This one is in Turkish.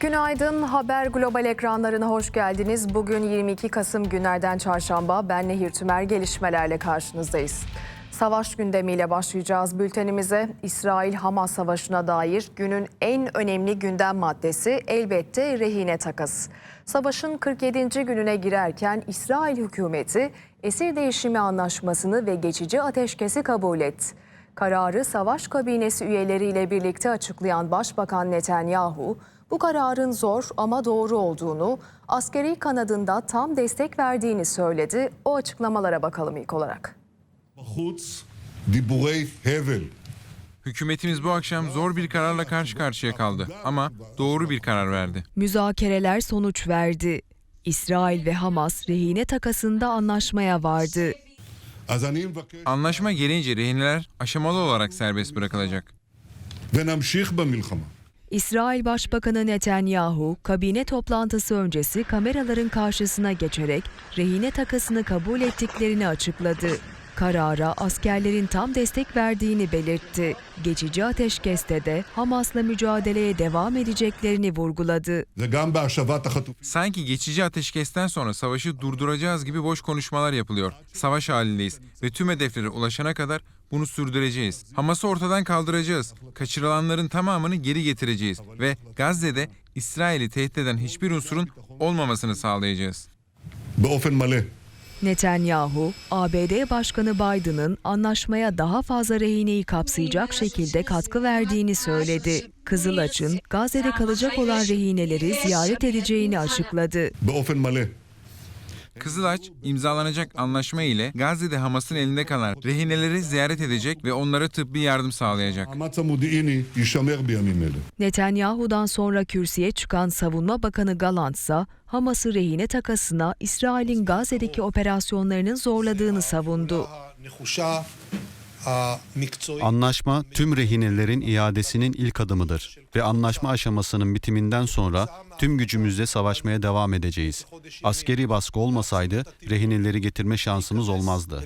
Günaydın. Haber Global ekranlarına hoş geldiniz. Bugün 22 Kasım günlerden çarşamba. Ben Nehir Tümer gelişmelerle karşınızdayız. Savaş gündemiyle başlayacağız bültenimize. İsrail-Hamas savaşına dair günün en önemli gündem maddesi elbette rehine takası. Savaşın 47. gününe girerken İsrail hükümeti esir değişimi anlaşmasını ve geçici ateşkesi kabul etti. Kararı savaş kabinesi üyeleriyle birlikte açıklayan Başbakan Netanyahu, bu kararın zor ama doğru olduğunu, askeri kanadında tam destek verdiğini söyledi. O açıklamalara bakalım ilk olarak. Hükümetimiz bu akşam zor bir kararla karşı karşıya kaldı ama doğru bir karar verdi. Müzakereler sonuç verdi. İsrail ve Hamas rehine takasında anlaşmaya vardı. Anlaşma gelince rehineler aşamalı olarak serbest bırakılacak. İsrail Başbakanı Netanyahu, kabine toplantısı öncesi kameraların karşısına geçerek rehine takasını kabul ettiklerini açıkladı. Karara askerlerin tam destek verdiğini belirtti. Geçici ateşkeste de Hamas'la mücadeleye devam edeceklerini vurguladı. Sanki geçici ateşkesten sonra savaşı durduracağız gibi boş konuşmalar yapılıyor. Savaş halindeyiz ve tüm hedeflere ulaşana kadar bunu sürdüreceğiz. Hamas'ı ortadan kaldıracağız. Kaçırılanların tamamını geri getireceğiz ve Gazze'de İsrail'i tehdit eden hiçbir unsurun olmamasını sağlayacağız. Netanyahu, ABD Başkanı Biden'ın anlaşmaya daha fazla rehineyi kapsayacak şekilde katkı verdiğini söyledi. Kızılaç'ın Gazze'de kalacak olan rehineleri ziyaret edeceğini açıkladı. Kızılaç imzalanacak anlaşma ile Gazze'de Hamas'ın elinde kalan rehineleri ziyaret edecek ve onlara tıbbi yardım sağlayacak. Netanyahu'dan sonra kürsüye çıkan Savunma Bakanı Galant ise Hamas'ı rehine takasına İsrail'in Gazze'deki operasyonlarının zorladığını savundu. Anlaşma tüm rehinelerin iadesinin ilk adımıdır ve anlaşma aşamasının bitiminden sonra tüm gücümüzle savaşmaya devam edeceğiz. Askeri baskı olmasaydı rehineleri getirme şansımız olmazdı.